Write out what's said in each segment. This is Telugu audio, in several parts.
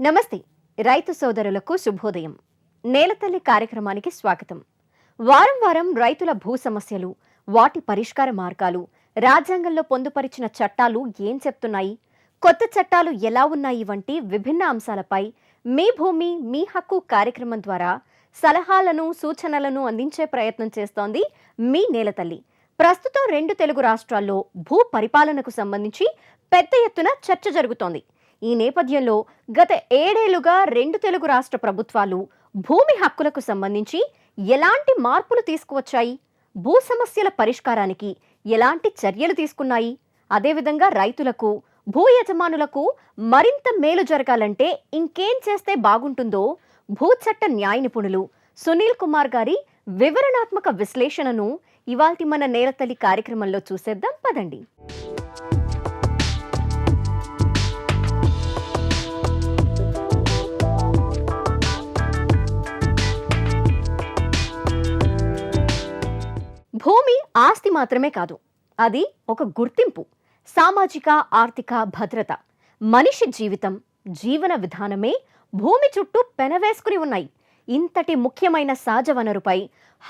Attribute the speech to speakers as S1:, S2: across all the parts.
S1: నమస్తే రైతు సోదరులకు శుభోదయం. నేలతల్లి కార్యక్రమానికి స్వాగతం. వారం వారం రైతుల భూ సమస్యలు వాటి పరిష్కార మార్గాలు రాజ్యాంగంలో పొందుపరిచిన చట్టాలు ఏం చెప్తున్నాయి? కొత్త చట్టాలు ఎలా ఉన్నాయి వంటి విభిన్న అంశాలపై మీ భూమి మీ హక్కు కార్యక్రమం ద్వారా సలహాలను సూచనలను అందించే ప్రయత్నం చేస్తోంది మీ నేలతల్లి. ప్రస్తుతం రెండు తెలుగు రాష్ట్రాల్లో భూ పరిపాలనకు సంబంధించి పెద్ద ఎత్తున చర్చ జరుగుతోంది. ఈ నేపథ్యంలో గత ఏడేళ్ళుగా రెండు తెలుగు రాష్ట్ర ప్రభుత్వాలు భూమి హక్కులకు సంబంధించి ఎలాంటి మార్పులు తీసుకువచ్చాయి? భూ సమస్యల పరిష్కారానికి ఎలాంటి చర్యలు తీసుకున్నాయి? అదేవిధంగా రైతులకు భూ యజమానులకు మరింత మేలు జరగాలంటే ఇంకేం చేస్తే బాగుంటుందో భూ చట్ట న్యాయ నిపుణులు సునీల్ కుమార్ గారి వివరణాత్మక విశ్లేషణను ఇవాల్టి మన నేలతల్లి కార్యక్రమంలో చూసేద్దాం. పదండి. భూమి ఆస్తి మాత్రమే కాదు అది ఒక గుర్తింపు సామాజిక ఆర్థిక భద్రత. మనిషి జీవితం జీవన విధానమే భూమి చుట్టూ పెనవేసుకుని ఉన్నాయి. ఇంతటి ముఖ్యమైన సహజ వనరుపై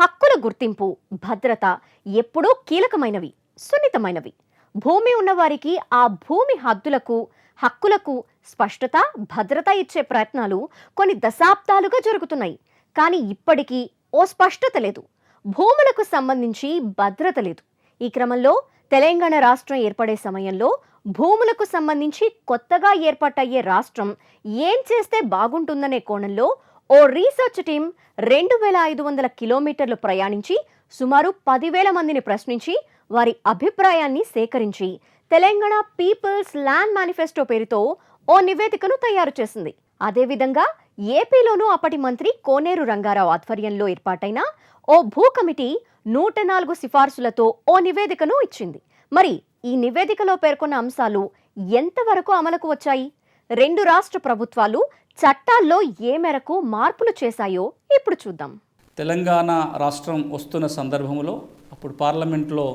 S1: హక్కుల గుర్తింపు భద్రత ఎప్పుడూ కీలకమైనవి సున్నితమైనవి. భూమి ఉన్నవారికి ఆ భూమి హద్దులకు హక్కులకు స్పష్టత భద్రత ఇచ్చే ప్రయత్నాలు కొన్ని దశాబ్దాలుగా జరుగుతున్నాయి. కానీ ఇప్పటికీ ఓ స్పష్టత లేదు. భూములకు సంబంధించి భద్రత లేదు. ఈ క్రమంలో తెలంగాణ రాష్ట్రం ఏర్పడే సమయంలో భూములకు సంబంధించి కొత్తగా ఏర్పాటయ్యే రాష్ట్రం ఏం చేస్తే బాగుంటుందనే కోణంలో ఓ రీసెర్చ్ టీం రెండు వేల ఐదు వందల కిలోమీటర్లు ప్రయాణించి సుమారు పదివేల మందిని ప్రశ్నించి వారి అభిప్రాయాన్ని సేకరించి తెలంగాణ పీపుల్స్ ల్యాండ్ మేనిఫెస్టో పేరుతో ఓ నివేదికను తయారు చేసింది. అదేవిధంగా ఏపీలోనూ అప్పటి మంత్రి కోనేరు రంగారావు ఆధ్వర్యంలో ఏర్పాటైన ఓ భూ కమిటీ నూట నాలుగు సిఫార్సులతో ఓ నివేదికను ఇచ్చింది. మరి ఈ నివేదికలో పేర్కొన్న అంశాలు ఎంతవరకు అమలుకు వచ్చాయి? రెండు రాష్ట్ర ప్రభుత్వాలు చట్టాల్లో ఏ మేరకు మార్పులు చేశాయో ఇప్పుడు చూద్దాం.
S2: తెలంగాణ రాష్ట్రం వస్తున్న సందర్భంలో అప్పుడు పార్లమెంట్లో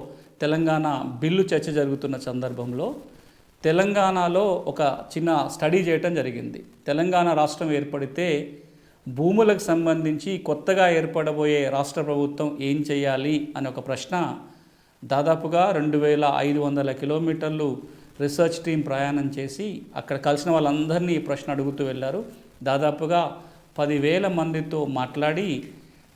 S2: తెలంగాణ బిల్లు చర్చ జరుగుతున్న సందర్భంలో తెలంగాణలో ఒక చిన్న స్టడీ చేయటం జరిగింది. తెలంగాణ రాష్ట్రం ఏర్పడితే భూములకు సంబంధించి కొత్తగా ఏర్పడబోయే రాష్ట్ర ప్రభుత్వం ఏం చేయాలి అనే ఒక ప్రశ్న దాదాపుగా రెండు వేల ఐదు వందల కిలోమీటర్లు రీసెర్చ్ టీం ప్రయాణం చేసి అక్కడ కలిసిన వాళ్ళందరినీ ఈ ప్రశ్న అడుగుతూ వెళ్ళారు. దాదాపుగా పదివేల మందితో మాట్లాడి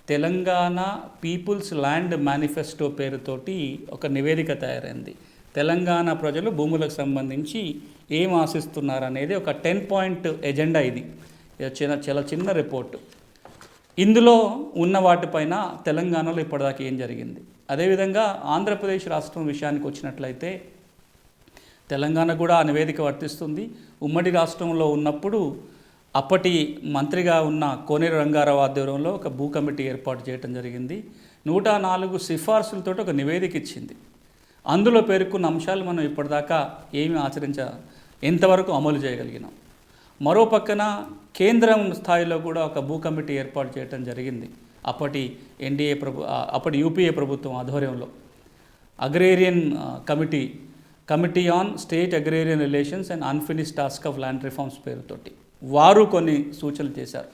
S2: తెలంగాణ పీపుల్స్ ల్యాండ్ మేనిఫెస్టో పేరుతోటి ఒక నివేదిక తయారైంది. తెలంగాణ ప్రజలు భూములకు సంబంధించి ఏం ఆశిస్తున్నారు అనేది ఒక టెన్ పాయింట్ ఎజెండా ఇది. ఇది చిన్న చాలా చిన్న రిపోర్టు. ఇందులో ఉన్న వాటిపైన తెలంగాణలో ఇప్పటిదాకా ఏం జరిగింది? అదేవిధంగా ఆంధ్రప్రదేశ్ రాష్ట్రం విషయానికి వచ్చినట్లయితే తెలంగాణ కూడా ఆ నివేదిక వర్తిస్తుంది. ఉమ్మడి రాష్ట్రంలో ఉన్నప్పుడు అప్పటి మంత్రిగా ఉన్న కోనేరు రంగారావు ఆధ్వర్యంలో ఒక భూ కమిటీ ఏర్పాటు చేయడం జరిగింది. నూట నాలుగు సిఫార్సులతో ఒక నివేదిక ఇచ్చింది. అందులో పేర్కొన్న అంశాలు మనం ఇప్పటిదాకా ఏమి ఆచరించ ఎంతవరకు అమలు చేయగలిగినాం. మరో పక్కన కేంద్రం స్థాయిలో కూడా ఒక భూ కమిటీ ఏర్పాటు చేయడం జరిగింది. అప్పటి ఎన్డీఏ ప్రభు అప్పటి యూపీఏ ప్రభుత్వం ఆధ్వర్యంలో. Agrarian committee committee on state agrarian relations and unfinished task of land reforms పేరుతోటి. వారు కొన్ని సూచనలు చేశారు.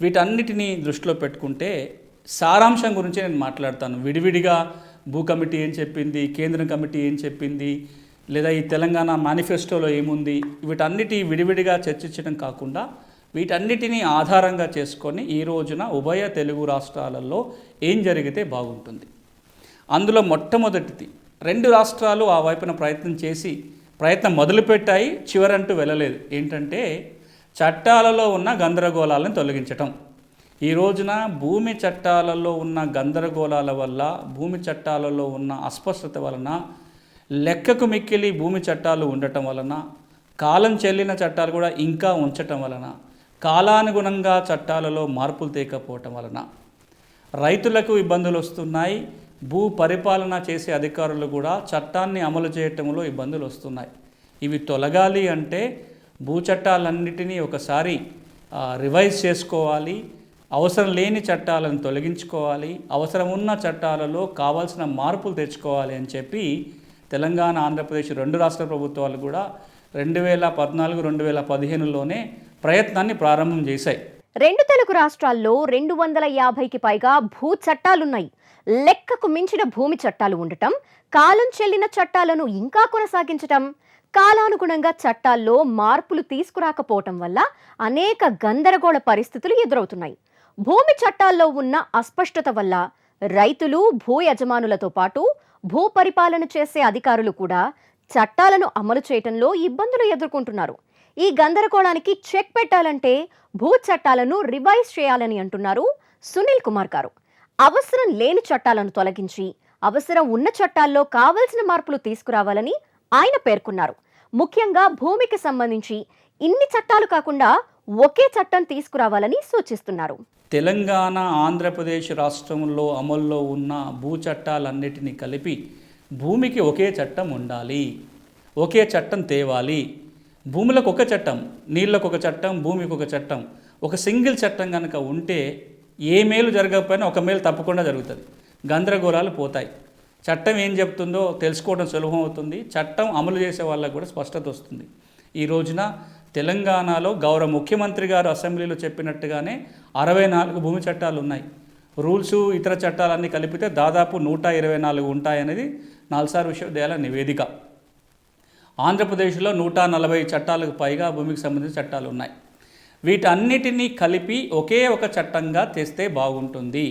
S2: వీటన్నిటినీ దృష్టిలో పెట్టుకుంటే సారాంశం గురించి నేను మాట్లాడతాను. విడివిడిగా భూ కమిటీ ఏం చెప్పింది కేంద్రం కమిటీ ఏం చెప్పింది లేదా ఈ తెలంగాణ మేనిఫెస్టోలో ఏముంది వీటన్నిటి విడివిడిగా చర్చించడం కాకుండా వీటన్నిటినీ ఆధారంగా చేసుకొని ఈ రోజున ఉభయ తెలుగు రాష్ట్రాలలో ఏం జరిగితే బాగుంటుంది. అందులో మొట్టమొదటిది రెండు రాష్ట్రాలు ఆ వైపున ప్రయత్నం చేసి ప్రయత్నం మొదలుపెట్టాయి చివరంటూ వెళ్ళలేదు. ఏంటంటే చట్టాలలో ఉన్న గందరగోళాలను తొలగించటం. ఈ రోజున భూమి చట్టాలలో ఉన్న గందరగోళాల వల్ల భూమి చట్టాలలో ఉన్న అస్పష్టత వలన లెక్కకు మిక్కిలి భూమి చట్టాలు ఉండటం వలన కాలం చెల్లిన చట్టాలు కూడా ఇంకా ఉంచటం వలన కాలానుగుణంగా చట్టాలలో మార్పులు తేకపోవటం వలన. రైతులకు ఇబ్బందులు వస్తున్నాయి భూ పరిపాలన చేసే అధికారులు కూడా చట్టాన్ని అమలు చేయటంలో ఇబ్బందులు వస్తున్నాయి. ఇవి తొలగాలి అంటే భూ చట్టాలన్నిటినీ ఒకసారి రివైజ్ చేసుకోవాలి అవసరం లేని చట్టాలను తొలగించుకోవాలి అవసరం ఉన్న చట్టాలలో కావాల్సిన మార్పులు తెచ్చుకోవాలి అని చెప్పి తెలంగాణ ఆంధ్రప్రదేశ్ రెండు రాష్ట్ర ప్రభుత్వాలు కూడా రెండు వేల పద్నాలుగు రెండు వేల పదిహేనులోనే ప్రయత్నాన్ని ప్రారంభం చేశాయి.
S1: రెండు తెలుగు రాష్ట్రాల్లో రెండు వందల యాభైకి పైగా భూ చట్టాలున్నాయి. లెక్కకు మించిన భూమి చట్టాలు ఉండటం కాలం చెల్లిన చట్టాలను ఇంకా కొనసాగించటం కాలానుగుణంగా చట్టాల్లో మార్పులు తీసుకురాకపోవటం వల్ల అనేక గందరగోళ పరిస్థితులు ఎదురవుతున్నాయి. భూమి చట్టాల్లో ఉన్న అస్పష్టత వల్ల రైతులు భూ యజమానులతో పాటు భూ పరిపాలన చేసే అధికారులు కూడా చట్టాలను అమలు చేయటంలో ఇబ్బందులు ఎదుర్కొంటున్నారు. ఈ గందరగోళానికి చెక్ పెట్టాలంటే భూ చట్టాలను రివైజ్ చేయాలని అంటున్నారు సునీల్ కుమార్ గారు. అవసరం లేని చట్టాలను తొలగించి అవసరం ఉన్న చట్టాల్లో కావలసిన మార్పులు తీసుకురావాలని ఆయన పేర్కొన్నారు. ముఖ్యంగా భూమికి సంబంధించి ఇన్ని చట్టాలు కాకుండా ఒకే చట్టం తీసుకురావాలని సూచిస్తున్నారు.
S2: తెలంగాణ ఆంధ్రప్రదేశ్ రాష్ట్రంలో అమల్లో ఉన్న భూ చట్టాలన్నిటినీ కలిపి భూమికి ఒకే చట్టం ఉండాలి. ఒకే చట్టం తేవాలి. భూములకు ఒక చట్టం నీళ్ళకు ఒక చట్టం భూమికి ఒక చట్టం ఒక సింగిల్ చట్టం కనుక ఉంటే ఏ మేలు జరగకపోయినా ఒక మేలు తప్పకుండా జరుగుతుంది. గందరగోళాలు పోతాయి. చట్టం ఏం చెప్తుందో తెలుసుకోవడం సులభం అవుతుంది. చట్టం అమలు చేసే వాళ్ళకు కూడా స్పష్టత వస్తుంది. ఈ రోజున తెలంగాణలో గౌరవ ముఖ్యమంత్రి గారు అసెంబ్లీలో చెప్పినట్టుగానే అరవై నాలుగు భూమి చట్టాలు ఉన్నాయి. రూల్స్ ఇతర చట్టాలన్నీ కలిపితే దాదాపు నూట ఇరవై నాలుగు ఉంటాయనేది నాల్సార్ విశ్వవిద్యాలయ నివేదిక. ఆంధ్రప్రదేశ్లో నూట నలభై చట్టాలకు పైగా భూమికి సంబంధించిన చట్టాలు ఉన్నాయి. వీటన్నిటినీ కలిపి ఒకే ఒక చట్టంగా తెస్తే బాగుంటుంది.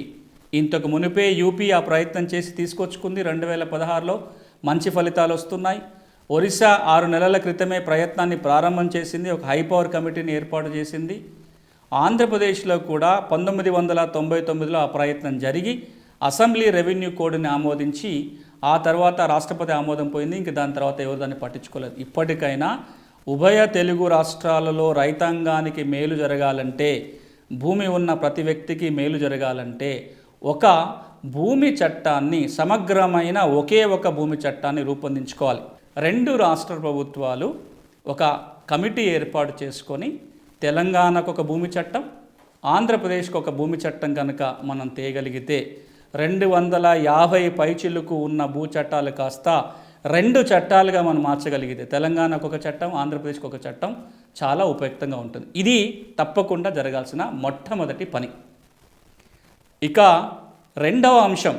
S2: ఇంతకు మునిపే యూపీ ఆ ప్రయత్నం చేసి తీసుకొచ్చుకుంది. రెండు వేల పదహారులో మంచి ఫలితాలు వస్తున్నాయి. ఒరిస్సా ఆరు నెలల క్రితమే ప్రయత్నాన్ని ప్రారంభం చేసింది. ఒక హై పవర్ కమిటీని ఏర్పాటు చేసింది. ఆంధ్రప్రదేశ్లో కూడా పంతొమ్మిది వందల తొంభై తొమ్మిదిలో ఆ ప్రయత్నం జరిగి అసెంబ్లీ రెవెన్యూ కోడ్ని ఆమోదించి ఆ తర్వాత రాష్ట్రపతి ఆమోదం పోయింది. ఇంక దాని తర్వాత ఎవరు దాన్ని పట్టించుకోలేదు. ఇప్పటికైనా ఉభయ తెలుగు రాష్ట్రాలలో రైతాంగానికి మేలు జరగాలంటే భూమి ఉన్న ప్రతి వ్యక్తికి మేలు జరగాలంటే ఒక భూమి చట్టాన్ని సమగ్రమైన ఒకే ఒక భూమి చట్టాన్ని రూపొందించుకోవాలి. రెండు రాష్ట్ర ప్రభుత్వాలు ఒక కమిటీ ఏర్పాటు చేసుకొని తెలంగాణకు ఒక భూమి చట్టం ఆంధ్రప్రదేశ్కు ఒక భూమి చట్టం కనుక మనం తేయగలిగితే రెండు వందల యాభై పైచిలుకు ఉన్న భూ చట్టాలు కాస్త రెండు చట్టాలుగా మనం మార్చగలిగితే తెలంగాణకు ఒక చట్టం ఆంధ్రప్రదేశ్కు ఒక చట్టం చాలా ఉపయుక్తంగా ఉంటుంది. ఇది తప్పకుండా జరగాల్సిన మొట్టమొదటి పని. ఇక రెండవ అంశం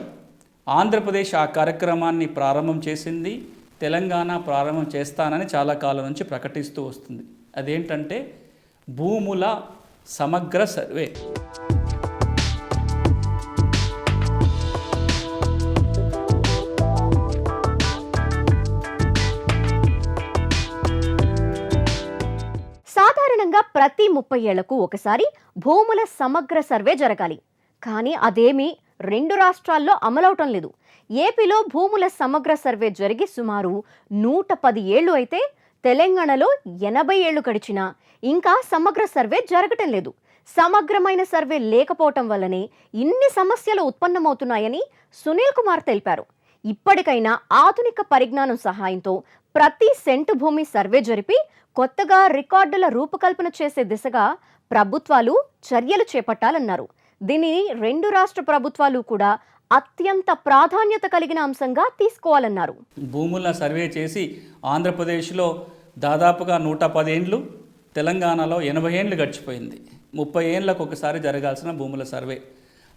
S2: ఆంధ్రప్రదేశ్ ఆ కార్యక్రమాన్ని ప్రారంభం చేసింది. తెలంగాణ ప్రారంభం చేస్తానని చాలా కాలం నుంచి ప్రకటిస్తూ వస్తుంది. అదేంటంటే భూముల సమగ్ర సర్వే.
S1: సాధారణంగా ప్రతి ముప్పై ఏళ్ళకు ఒకసారి భూముల సమగ్ర సర్వే జరగాలి. కానీ అదేమీ రెండు రాష్ట్రాల్లో అమలవటం లేదు. ఏపీలో భూముల సమగ్ర సర్వే జరిగి సుమారు నూట పది ఏళ్ళు అయితే తెలంగాణలో ఎనభై ఏళ్ళు గడిచినా ఇంకా సమగ్ర సర్వే జరగటం లేదు. సమగ్రమైన సర్వే లేకపోవటం వల్లనే ఇన్ని సమస్యలు ఉత్పన్నమవుతున్నాయని సునీల్ కుమార్ తెలిపారు. ఇప్పటికైనా ఆధునిక పరిజ్ఞానం సహాయంతో ప్రతి సెంటు భూమి సర్వే జరిపి కొత్తగా రికార్డుల రూపకల్పన చేసే దిశగా ప్రభుత్వాలు చర్యలు చేపట్టాలన్నారు. దీనిని రెండు రాష్ట్ర ప్రభుత్వాలు కూడా అత్యంత ప్రాధాన్యత కలిగిన అంశంగా తీసుకోవాలన్నారు.
S2: భూములను సర్వే చేసి ఆంధ్రప్రదేశ్లో దాదాపుగా నూట పదేండ్లు తెలంగాణలో ఎనభై ఏండ్లు గడిచిపోయింది. ముప్పై ఏండ్లకు ఒకసారి జరగాల్సిన భూముల సర్వే.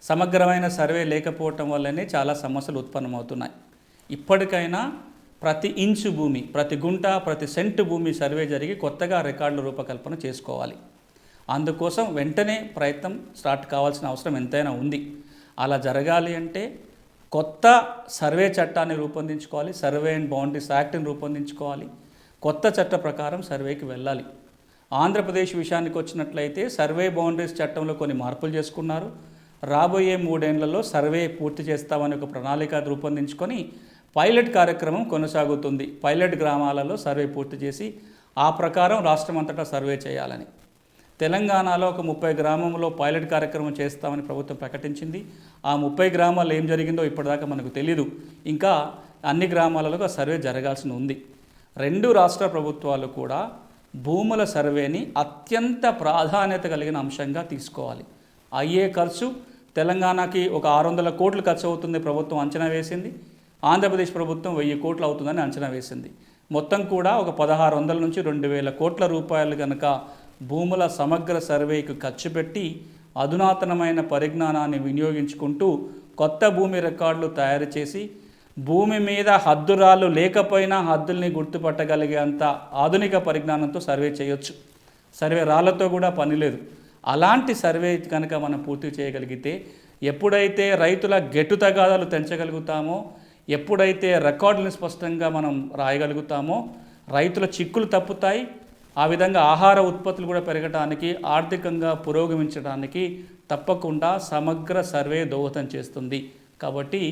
S2: సమగ్రమైన సర్వే లేకపోవటం వల్లనే చాలా సమస్యలు ఉత్పన్నమవుతున్నాయి. ఇప్పటికైనా ప్రతి ఇంచు భూమి ప్రతి గుంట ప్రతి సెంటు భూమి సర్వే జరిగి కొత్తగా రికార్డుల రూపకల్పన చేసుకోవాలి. అందుకోసం వెంటనే ప్రయత్నం స్టార్ట్ కావాల్సిన అవసరం ఎంతైనా ఉంది. అలా జరగాలి అంటే కొత్త సర్వే చట్టాన్ని రూపొందించుకోవాలి సర్వే అండ్ బౌండరీస్ యాక్ట్ని రూపొందించుకోవాలి కొత్త చట్ట ప్రకారం సర్వేకి వెళ్ళాలి. ఆంధ్రప్రదేశ్ విషయానికి వచ్చినట్లయితే సర్వే బౌండరీస్ చట్టంలో కొన్ని మార్పులు చేసుకున్నారు. రాబోయే మూడేళ్ళలో సర్వే పూర్తి చేస్తామని ఒక ప్రణాళిక రూపొందించుకొని పైలట్ కార్యక్రమం కొనసాగుతుంది. పైలట్ గ్రామాలలో సర్వే పూర్తి చేసి ఆ ప్రకారం రాష్ట్రం అంతటా సర్వే చేయాలని. తెలంగాణలో ఒక ముప్పై గ్రామంలో పైలట్ కార్యక్రమం చేస్తామని ప్రభుత్వం ప్రకటించింది. ఆ ముప్పై గ్రామాల్లో ఏం జరిగిందో ఇప్పటిదాకా మనకు తెలియదు ఇంకా అన్ని గ్రామాలలో సర్వే జరగాల్సి ఉంది. రెండు రాష్ట్ర ప్రభుత్వాలు కూడా భూముల సర్వేని అత్యంత ప్రాధాన్యత కలిగిన అంశంగా తీసుకోవాలి. అయ్యే ఖర్చు తెలంగాణకి ఒక ఆరు వందల కోట్లు ఖర్చు అవుతుంది ప్రభుత్వం అంచనా వేసింది. ఆంధ్రప్రదేశ్ ప్రభుత్వం వెయ్యి కోట్లు అవుతుందని అంచనా వేసింది. మొత్తం కూడా ఒక పదహారు వందల నుంచి రెండు వేల కోట్ల రూపాయలు కనుక భూముల సమగ్ర సర్వేకు ఖర్చు పెట్టి అధునాతనమైన పరిజ్ఞానాన్ని వినియోగించుకుంటూ కొత్త భూమి రికార్డులు తయారు చేసి భూమి మీద హద్దురాలు లేకపోయినా హద్దుల్ని గుర్తుపట్టగలిగేంత ఆధునిక పరిజ్ఞానంతో సర్వే చేయొచ్చు. సర్వే రాళ్ళతో కూడా పని లేదు. అలాంటి సర్వే కనుక మనం పూర్తి చేయగలిగితే ఎప్పుడైతే రైతుల గెట్టు తగాదాలు తెంచగలుగుతామో ఎప్పుడైతే రికార్డులను స్పష్టంగా మనం రాయగలుగుతామో రైతుల చిక్కులు తప్పుతాయి ఆ విధంగా ఆహార ఉత్పత్తులు కూడా పెరగడానికి ఆర్థికంగా పురోగమించడానికి తప్పకుండా సమగ్ర సర్వే దోహదం చేస్తుంది. కాబట్టి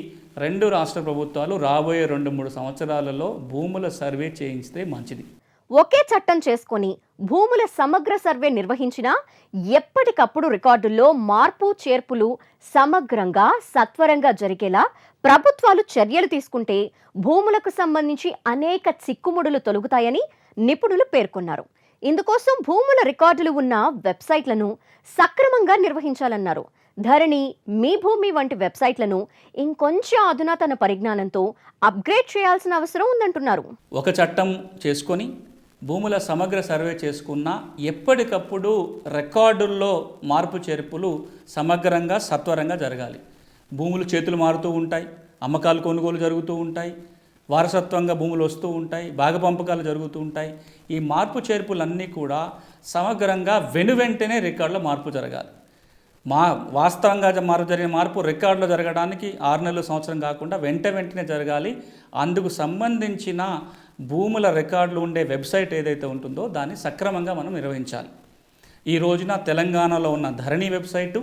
S2: రెండు రాష్ట్ర ప్రభుత్వాలు రాబోయే రెండు మూడు సంవత్సరాలలో భూముల సర్వే చేయించితే మంచిది.
S1: ఒకే చట్టం చేసుకొని భూముల సమగ్ర సర్వే నిర్వహించినా ఎప్పటికప్పుడు రికార్డుల్లో మార్పు చేర్పులు సమగ్రంగా సత్వరంగా జరిగేలా ప్రభుత్వాలు చర్యలు తీసుకుంటే భూములకు సంబంధించి అనేక చిక్కుముడులు తొలగుతాయని నిపుణులు పేర్కొన్నారు. ఇందుకోసం భూముల రికార్డులు ఉన్న వెబ్సైట్లను సక్రమంగా నిర్వహించాలన్నారు. ధరణి మీ భూమి వంటి వెబ్సైట్లను ఇంకొంచెం అధునాతన పరిజ్ఞానంతో అప్గ్రేడ్ చేయాల్సిన అవసరం ఉందంటున్నారు.
S2: ఒక చట్టం చేసుకొని భూముల సమగ్ర సర్వే చేసుకున్న ఎప్పటికప్పుడు రికార్డుల్లో మార్పు చేర్పులు సమగ్రంగా సత్వరంగా జరగాలి. భూములు చేతులు మారుతూ ఉంటాయి అమ్మకాలు కొనుగోలు జరుగుతూ ఉంటాయి వారసత్వంగా భూములు వస్తూ ఉంటాయి భాగపంపకాలు జరుగుతూ ఉంటాయి. ఈ మార్పు చేర్పులన్నీ కూడా సమగ్రంగా వెను వెంటనే రికార్డులో మార్పు జరగాలి. మా వాస్తవంగా మార్పు జరిగిన మార్పు రికార్డులో జరగడానికి ఆరు నెలలు సంవత్సరం కాకుండా వెంట వెంటనే జరగాలి. అందుకు సంబంధించిన భూముల రికార్డులు ఉండే వెబ్సైట్ ఏదైతే ఉంటుందో దాన్ని సక్రమంగా మనం నిర్వహించాలి. ఈ రోజున తెలంగాణలో ఉన్న ధరణి వెబ్సైటు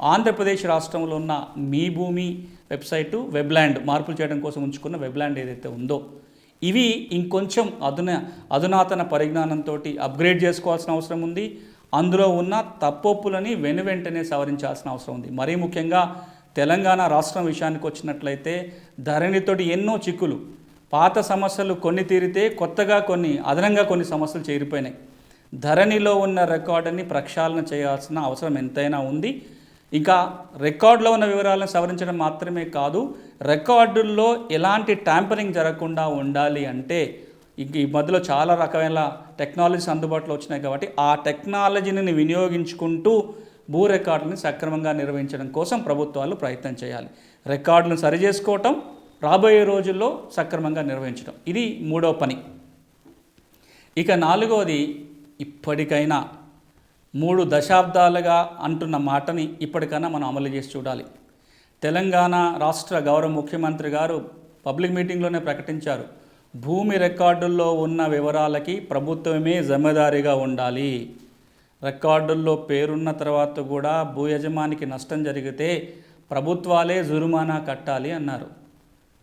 S2: ఆంధ్రప్రదేశ్ రాష్ట్రంలో ఉన్న మీ భూమి వెబ్సైటు వెబ్ల్యాండ్ మార్పులు చేయడం కోసం ఉంచుకున్న వెబ్ల్యాండ్ ఏదైతే ఉందో ఇవి ఇంకొంచెం అధున అధునాతన పరిజ్ఞానంతో అప్గ్రేడ్ చేసుకోవాల్సిన అవసరం ఉంది. అందులో ఉన్న తప్పొప్పులని వెను వెంటనే సవరించాల్సిన అవసరం ఉంది. మరీ ముఖ్యంగా తెలంగాణ రాష్ట్రం విషయానికి వచ్చినట్లయితే ధరణితోటి ఎన్నో చిక్కులు పాత సమస్యలు కొన్ని తీరితే కొత్తగా కొన్ని అదనంగా కొన్ని సమస్యలు చేరిపోయినాయి. ధరణిలో ఉన్న రికార్డుని ప్రక్షాళన చేయాల్సిన అవసరం ఎంతైనా ఉంది. ఇంకా రికార్డులో ఉన్న వివరాలను సవరించడం మాత్రమే కాదు రికార్డుల్లో ఎలాంటి ట్యాంపరింగ్ జరగకుండా ఉండాలి అంటే ఇంక ఈ మధ్యలో చాలా రకమైన టెక్నాలజీస్ అందుబాటులో వచ్చినాయి కాబట్టి ఆ టెక్నాలజీని వినియోగించుకుంటూ భూ రికార్డులను సక్రమంగా నిర్వహించడం కోసం ప్రభుత్వాలు ప్రయత్నం చేయాలి. రికార్డులను సరిచేసుకోవటం రాబోయే రోజుల్లో సక్రమంగా నిర్వహించడం ఇది మూడో పని. ఇక నాలుగవది ఇప్పటికైనా మూడు దశాబ్దాలుగా అంటున్న మాటని ఇప్పటికన్నా మనం అమలు చేసి చూడాలి. తెలంగాణ రాష్ట్ర గౌరవ ముఖ్యమంత్రి గారు పబ్లిక్ మీటింగ్లోనే ప్రకటించారు. భూమి రికార్డుల్లో ఉన్న వివరాలకి ప్రభుత్వమే జమదారిగా ఉండాలి. రికార్డుల్లో పేరున్న తర్వాత కూడా భూ యజమానికి నష్టం జరిగితే ప్రభుత్వాలే జురుమానా కట్టాలి అన్నారు.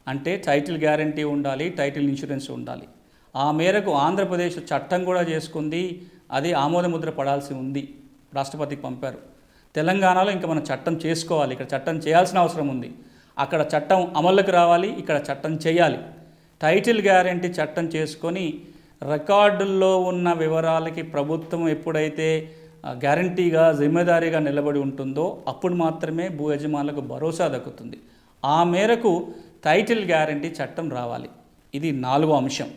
S2: అంటే టైటిల్ గ్యారంటీ ఉండాలి టైటిల్ ఇన్సూరెన్స్ ఉండాలి. ఆ మేరకు ఆంధ్రప్రదేశ్ చట్టం కూడా చేసుకుంది. అది ఆమోద ముద్ర పడాల్సి ఉంది. రాష్ట్రపతికి పంపారు. తెలంగాణలో ఇంకా మనం చట్టం చేసుకోవాలి. ఇక్కడ చట్టం చేయాల్సిన అవసరం ఉంది. అక్కడ చట్టం అమల్లోకి రావాలి. ఇక్కడ చట్టం చేయాలి. టైటిల్ గ్యారంటీ చట్టం చేసుకొని రికార్డుల్లో ఉన్న వివరాలకి ప్రభుత్వం ఎప్పుడైతే గ్యారంటీగా జిమ్మేదారీగా నిలబడి ఉంటుందో అప్పుడు మాత్రమే భూ యజమానులకు భరోసా దక్కుతుంది. ఆ మేరకు టైటిల్ గ్యారంటీ చట్టం రావాలి. ఇది నాలుగో అంశం.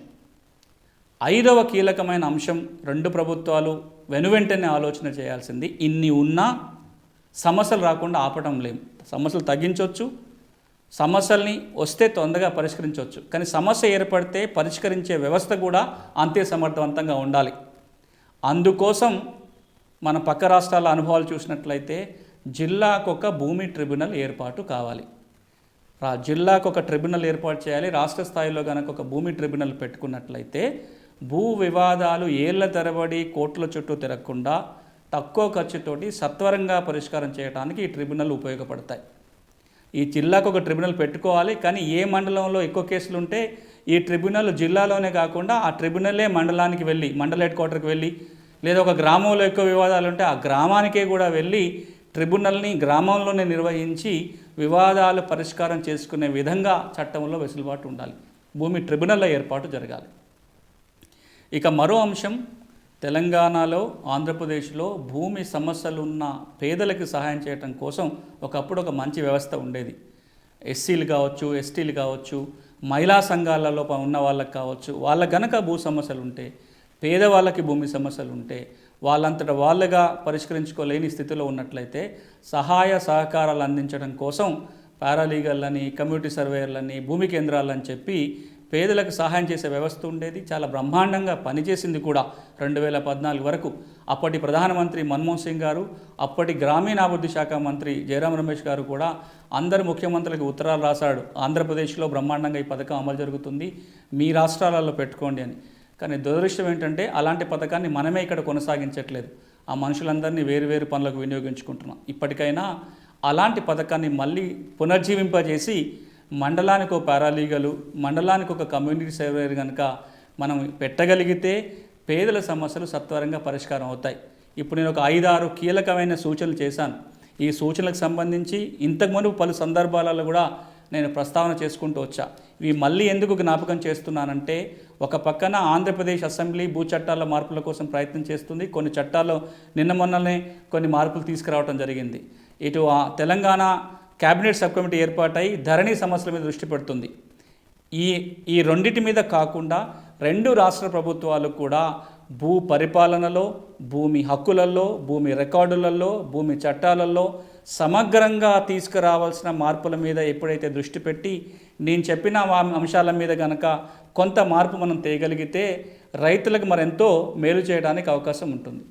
S2: ఐదవ కీలకమైన అంశం రెండు ప్రభుత్వాలు వెనువెంటనే ఆలోచన చేయాల్సింది. ఇన్ని ఉన్నా సమస్యలు రాకుండా ఆపటం లేం. సమస్యలు తగ్గించవచ్చు సమస్యల్ని వస్తే తొందరగా పరిష్కరించవచ్చు కానీ సమస్య ఏర్పడితే పరిష్కరించే వ్యవస్థ కూడా అంతే సమర్థవంతంగా ఉండాలి. అందుకోసం మన పక్క రాష్ట్రాల అనుభవాలు చూసినట్లయితే జిల్లాకొక భూమి ట్రిబ్యునల్ ఏర్పాటు కావాలి. రా జిల్లాకు ఒక ట్రిబ్యునల్ ఏర్పాటు చేయాలి. రాష్ట్ర స్థాయిలో కనుక ఒక భూమి ట్రిబ్యునల్ పెట్టుకున్నట్లయితే భూ వివాదాలు ఏళ్ళ తరబడి కోట్ల చుట్టూ తిరగకుండా తక్కువ ఖర్చుతోటి సత్వరంగా పరిష్కారం చేయడానికి ఈ ట్రిబ్యునల్ ఉపయోగపడతాయి. ఈ జిల్లాకు ఒక ట్రిబ్యునల్ పెట్టుకోవాలి కానీ ఏ మండలంలో ఎక్కువ కేసులు ఉంటే ఈ ట్రిబ్యునల్ జిల్లాలోనే కాకుండా ఆ ట్రిబ్యునలే మండలానికి వెళ్ళి మండల హెడ్ క్వార్టర్కి వెళ్ళి లేదా ఒక గ్రామంలో ఎక్కువ వివాదాలు ఉంటే ఆ గ్రామానికే కూడా వెళ్ళి ట్రిబ్యునల్ని గ్రామంలోనే నిర్వహించి వివాదాలు పరిష్కారం చేసుకునే విధంగా చట్టంలో వెసులుబాటు ఉండాలి. భూమి ట్రిబ్యునల్ల ఏర్పాటు జరగాలి. ఇక మరో అంశం తెలంగాణలో ఆంధ్రప్రదేశ్లో భూమి సమస్యలు ఉన్న పేదలకు సహాయం చేయడం కోసం ఒకప్పుడు ఒక మంచి వ్యవస్థ ఉండేది. ఎస్సీలు కావచ్చు ఎస్టీలు కావచ్చు మహిళా సంఘాలలో ఉన్న వాళ్ళకి కావచ్చు వాళ్ళ గనక భూ సమస్యలు ఉంటే పేదవాళ్ళకి భూమి సమస్యలు ఉంటే వాళ్ళంతట వాళ్ళుగా పరిష్కరించుకోలేని స్థితిలో ఉన్నట్లయితే సహాయ సహకారాలు అందించడం కోసం పారాలీగల్లని కమ్యూనిటీ సర్వేయర్లని భూమి కేంద్రాలని చెప్పి పేదలకు సహాయం చేసే వ్యవస్థ ఉండేది చాలా బ్రహ్మాండంగా పనిచేసింది కూడా రెండు వేల పద్నాలుగు వరకు. అప్పటి ప్రధానమంత్రి మన్మోహన్ సింగ్ గారు అప్పటి గ్రామీణాభివృద్ధి శాఖ మంత్రి జయరాం రమేష్ గారు కూడా అందరు ముఖ్యమంత్రులకు ఉత్తరాలు రాశాడు. ఆంధ్రప్రదేశ్లో బ్రహ్మాండంగా ఈ పథకం అమలు జరుగుతుంది మీ రాష్ట్రాలలో పెట్టుకోండి అని. కానీ దురదృష్టం ఏంటంటే అలాంటి పథకాన్ని మనమే ఇక్కడ కొనసాగించట్లేదు. ఆ మనుషులందరినీ వేరు వేరు పనులకు వినియోగించుకుంటున్నాం. ఇప్పటికైనా అలాంటి పథకాన్ని మళ్ళీ పునర్జీవింపజేసి మండలానికి ఒక పారాలీగలు మండలానికి ఒక కమ్యూనిటీ సర్వేయర్ కనుక మనం పెట్టగలిగితే పేదల సమస్యలు సత్వరంగా పరిష్కారం అవుతాయి. ఇప్పుడు నేను ఒక ఐదారు కీలకమైన సూచనలు చేశాను. ఈ సూచనలకు సంబంధించి ఇంతకుముందు పలు సందర్భాలలో కూడా నేను ప్రస్తావన చేసుకుంటూ వచ్చా. ఇవి మళ్ళీ ఎందుకు జ్ఞాపకం చేస్తున్నానంటే ఒక పక్కన ఆంధ్రప్రదేశ్ అసెంబ్లీ భూ చట్టాల మార్పుల కోసం ప్రయత్నం చేస్తుంది. కొన్ని చట్టాల్లో నిన్న మొన్ననే కొన్ని మార్పులు తీసుకురావడం జరిగింది. ఇటు ఆ తెలంగాణ కేబినెట్ సబ్ కమిటీ ఏర్పాటై ధరణి సమస్యల మీద దృష్టి పెడుతుంది. ఈ ఈ రెండింటి మీద కాకుండా రెండు రాష్ట్ర ప్రభుత్వాలు కూడా భూ పరిపాలనలో భూమి హక్కులలో భూమి రికార్డులలో భూమి చట్టాలలో సమగ్రంగా తీసుకురావాల్సిన మార్పుల మీద ఎప్పుడైతే దృష్టి పెట్టి నేను చెప్పిన అంశాల మీద కనుక కొంత మార్పు మనం తేయగలిగితే రైతులకు మరెంతో మేలు చేయడానికి అవకాశం ఉంటుంది.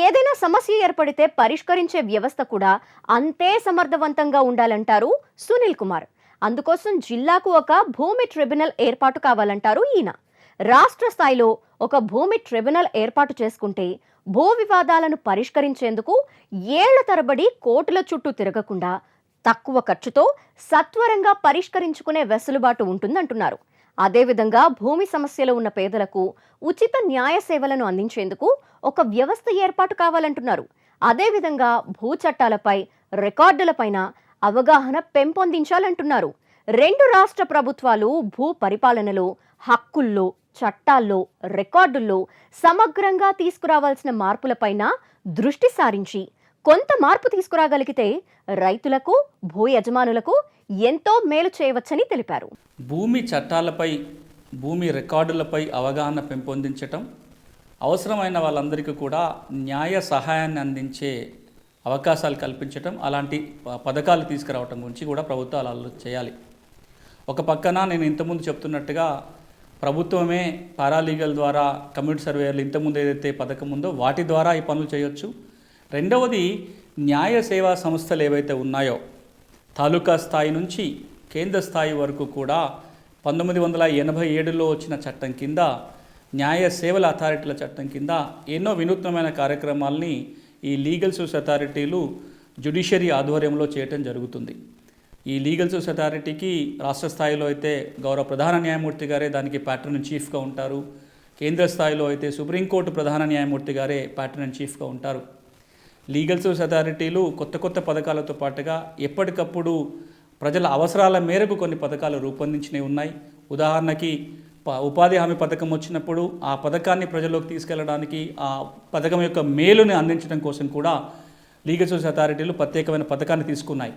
S1: ఏదైనా సమస్య ఏర్పడితే పరిష్కరించే వ్యవస్థ కూడా అంతే సమర్థవంతంగా ఉండాలంటారు సునీల్ కుమార్. అందుకోసం జిల్లాకు ఒక భూమి ట్రిబ్యునల్ ఏర్పాటు కావాలంటారు ఈయన. రాష్ట్ర స్థాయిలో ఒక భూమి ట్రిబ్యునల్ ఏర్పాటు చేసుకుంటే భూ వివాదాలను పరిష్కరించేందుకు ఏళ్ళ తరబడి కోర్టుల చుట్టూ తిరగకుండా తక్కువ ఖర్చుతో సత్వరంగా పరిష్కరించుకునే వెసులుబాటు ఉంటుందంటున్నారు. అదేవిధంగా భూమి సమస్యలు ఉన్న పేదలకు ఉచిత న్యాయ సేవలను అందించేందుకు ఒక వ్యవస్థ ఏర్పాటు కావాలంటున్నారు. అదేవిధంగా భూ చట్టాలపై రికార్డులపైన అవగాహన పెంపొందించాలంటున్నారు. రెండు రాష్ట్ర ప్రభుత్వాలు భూ పరిపాలనలో హక్కుల్లో చట్టాల్లో రికార్డుల్లో సమగ్రంగా తీసుకురావాల్సిన మార్పులపైన దృష్టి సారించి కొంత మార్పు తీసుకురాగలిగితే రైతులకు భూ యజమానులకు ఎంతో మేలు చేయవచ్చని తెలిపారు.
S2: భూమి చట్టాలపై భూమి రికార్డులపై అవగాహన పెంపొందించటం అవసరమైన వాళ్ళందరికీ కూడా న్యాయ సహాయాన్ని అందించే అవకాశాలు కల్పించటం అలాంటి పథకాలు తీసుకురావటం గురించి కూడా ప్రభుత్వాలు ఆలోచన చేయాలి. ఒక పక్కన నేను ఇంతకుముందు చెప్తున్నట్టుగా ప్రభుత్వమే పారాలీగల్ ద్వారా కమ్యూనిటీ సర్వేయర్లు ఇంతకుముందు ఏదైతే పథకం ఉందో వాటి ద్వారా ఈ పనులు చేయొచ్చు. రెండవది న్యాయ సేవా సంస్థలు ఏవైతే ఉన్నాయో తాలూకా స్థాయి నుంచి కేంద్ర స్థాయి వరకు కూడా పంతొమ్మిది వందల ఎనభై ఏడులో వచ్చిన చట్టం కింద న్యాయ సేవల అథారిటీల చట్టం కింద ఎన్నో వినూత్నమైన కార్యక్రమాల్ని ఈ లీగల్ సోర్స్ అథారిటీలు జ్యుడిషియరీ ఆధ్వర్యంలో చేయటం జరుగుతుంది. ఈ లీగల్ సోర్స్ అథారిటీకి రాష్ట్ర స్థాయిలో అయితే గౌరవ ప్రధాన న్యాయమూర్తి గారే దానికి ప్యాటర్న్ చీఫ్గా ఉంటారు. కేంద్ర స్థాయిలో అయితే సుప్రీంకోర్టు ప్రధాన న్యాయమూర్తి గారే ప్యాటర్న్ చీఫ్గా ఉంటారు. లీగల్ సోర్స్ అథారిటీలు కొత్త కొత్త పథకాలతో పాటుగా ఎప్పటికప్పుడు ప్రజల అవసరాల మేరకు కొన్ని పథకాలు రూపొందించినవి ఉన్నాయి. ఉదాహరణకి ప- ఉపాధి హామీ పథకం వచ్చినప్పుడు ఆ పథకాన్ని ప్రజల్లోకి తీసుకెళ్ళడానికి ఆ పథకం యొక్క మేలుని అందించడం కోసం కూడా లీగల్ సోర్స్ అథారిటీలు ప్రత్యేకమైన పథకాన్ని తీసుకున్నాయి.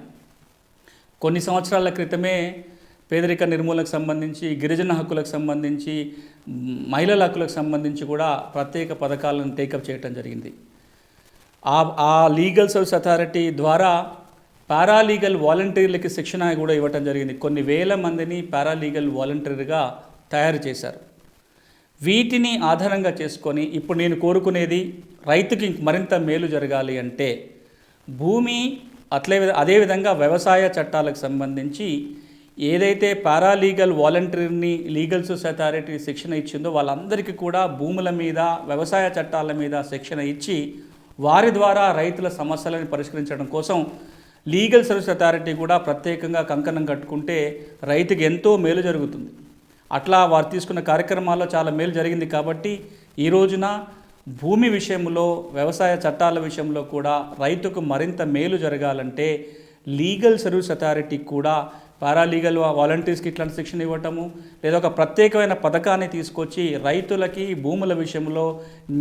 S2: కొన్ని సంవత్సరాల క్రితమే పేదరిక నిర్మూలనకు సంబంధించి గిరిజన హక్కులకు సంబంధించి మహిళల హక్కులకు సంబంధించి కూడా ప్రత్యేక పథకాలను టేకప్ చేయడం జరిగింది. ఆ ఆ లీగల్ సర్వీస్ అథారిటీ ద్వారా పారాలీగల్ వాలంటీర్లకి శిక్షణ కూడా ఇవ్వటం జరిగింది. కొన్ని వేల మందిని పారాలీగల్ వాలంటీర్గా తయారు చేశారు. వీటిని ఆధారంగా చేసుకొని ఇప్పుడు నేను కోరుకునేది రైతుకి మరింత మేలు జరగాలి అంటే భూమి అట్లే అదే అదేవిధంగా వ్యవసాయ చట్టాలకు సంబంధించి ఏదైతే పారాలీగల్ వాలంటీర్ని లీగల్ సోస్ అథారిటీ శిక్షణ ఇచ్చిందో వాళ్ళందరికీ కూడా భూముల మీద వ్యవసాయ చట్టాల మీద శిక్షణ ఇచ్చి వారి ద్వారా రైతుల సమస్యలను పరిష్కరించడం కోసం లీగల్ సర్వీస్ అథారిటీ కూడా ప్రత్యేకంగా కంకణం కట్టుకుంటే రైతుకి ఎంతో మేలు జరుగుతుంది. అట్లా వారు తీసుకున్న కార్యక్రమాల్లో చాలా మేలు జరిగింది కాబట్టి ఈ రోజున భూమి విషయంలో వ్యవసాయ చట్టాల విషయంలో కూడా రైతుకు మరింత మేలు జరగాలంటే లీగల్ సర్వీస్ అథారిటీ కూడా పారాలీగల్ వాలంటీర్స్కి ఇట్లాంటి శిక్షణ ఇవ్వటము లేదా ఒక ప్రత్యేకమైన పథకాన్ని తీసుకొచ్చి రైతులకి భూముల విషయంలో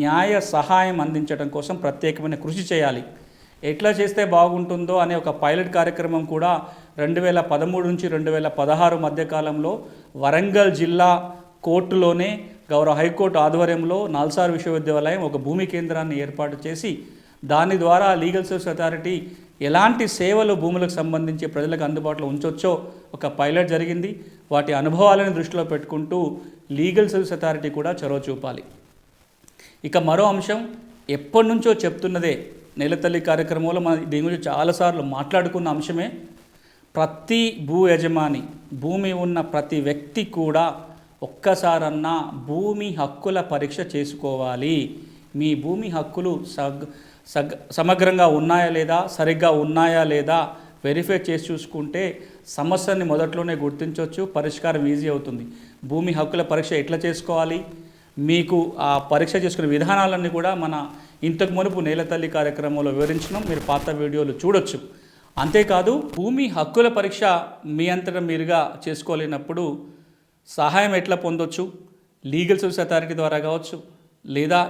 S2: న్యాయ సహాయం అందించడం కోసం ప్రత్యేకమైన కృషి చేయాలి. ఎట్లా చేస్తే బాగుంటుందో అనే ఒక పైలట్ కార్యక్రమం కూడా రెండు వేల పదమూడు నుంచి రెండు వేల పదహారు మధ్యకాలంలో వరంగల్ జిల్లా కోర్టులోనే గౌరవ హైకోర్టు ఆధ్వర్యంలో నల్సార్ విశ్వవిద్యాలయం ఒక భూమి కేంద్రాన్ని ఏర్పాటు చేసి దాని ద్వారా లీగల్ సర్వీస్ అథారిటీ ఎలాంటి సేవలు భూములకు సంబంధించి ప్రజలకు అందుబాటులో ఉంచొచ్చో ఒక పైలట్ జరిగింది. వాటి అనుభవాలను దృష్టిలో పెట్టుకుంటూ లీగల్ సర్వీస్ అథారిటీ కూడా చొరవ చూపాలి. ఇక మరో అంశం ఎప్పటి నుంచో చెప్తున్నదే నెలతల్లి కార్యక్రమంలో మనం దీని గురించి చాలాసార్లు మాట్లాడుకున్న అంశమే ప్రతి భూ యజమాని భూమి ఉన్న ప్రతి వ్యక్తి కూడా ఒక్కసారన్నా భూమి హక్కుల పరీక్ష చేసుకోవాలి. మీ భూమి హక్కులు సగ్ సగ్ సమగ్రంగా ఉన్నాయా లేదా సరిగ్గా ఉన్నాయా లేదా వెరిఫై చేసి చూసుకుంటే సమస్యని మొదట్లోనే గుర్తించవచ్చు పరిష్కారం ఈజీ అవుతుంది. భూమి హక్కుల పరీక్ష ఎట్లా చేసుకోవాలి? మీకు ఆ పరీక్ష చేసుకునే విధానాలన్నీ కూడా మన ఇంతకు మునుపు నేలతల్లి కార్యక్రమంలో వివరించడం మీరు పాత వీడియోలు చూడొచ్చు. అంతేకాదు భూమి హక్కుల పరీక్ష మీ అంతటా మీరుగా చేసుకోలేనప్పుడు సహాయం ఎట్లా పొందొచ్చు? లీగల్ సర్వీస్ అథారిటీ ద్వారా కావచ్చు లేదా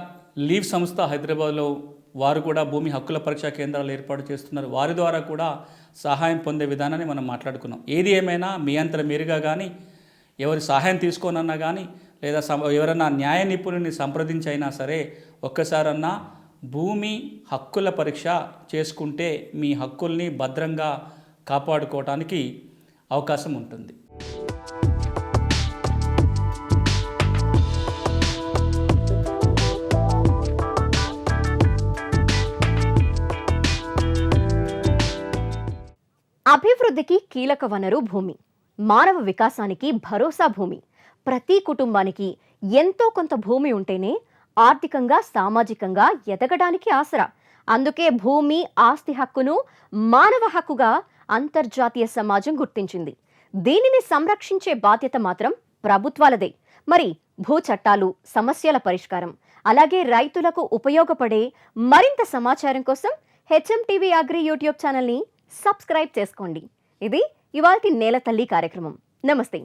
S2: లీవ్ సంస్థ హైదరాబాద్లో వారు కూడా భూమి హక్కుల పరీక్షా కేంద్రాలు ఏర్పాటు చేస్తున్నారు. వారి ద్వారా కూడా సహాయం పొందే విధానాన్ని మనం మాట్లాడుకున్నాం. ఏది ఏమైనా మీ అంతర మీరుగా కానీ ఎవరి సహాయం తీసుకోనన్నా కానీ లేదా సం- ఎవరన్నా న్యాయ నిపుణుని సంప్రదించి అయినా సరే ఒక్కసారన్నా భూమి హక్కుల పరీక్ష చేసుకుంటే మీ హక్కుల్ని భద్రంగా కాపాడుకోవటానికి అవకాశం ఉంటుంది.
S1: అభివృద్ధికి కీలక వనరు భూమి. మానవ వికాసానికి భరోసా భూమి. ప్రతి కుటుంబానికి ఎంతో కొంత భూమి ఉంటేనే ఆర్థికంగా సామాజికంగా ఎదగడానికి ఆసరా. అందుకే భూమి ఆస్తి హక్కును మానవ హక్కుగా అంతర్జాతీయ సమాజం గుర్తించింది. దీనిని సంరక్షించే బాధ్యత మాత్రం ప్రభుత్వాలదే. మరి భూ చట్టాలు సమస్యల పరిష్కారం అలాగే రైతులకు ఉపయోగపడే మరింత సమాచారం కోసం హెచ్ఎం టీవీ అగ్రి యూట్యూబ్ ఛానల్ని సబ్స్క్రైబ్ చేసుకోండి. ఇది ఇవాల్టి నేల తల్లి కార్యక్రమం. నమస్తే.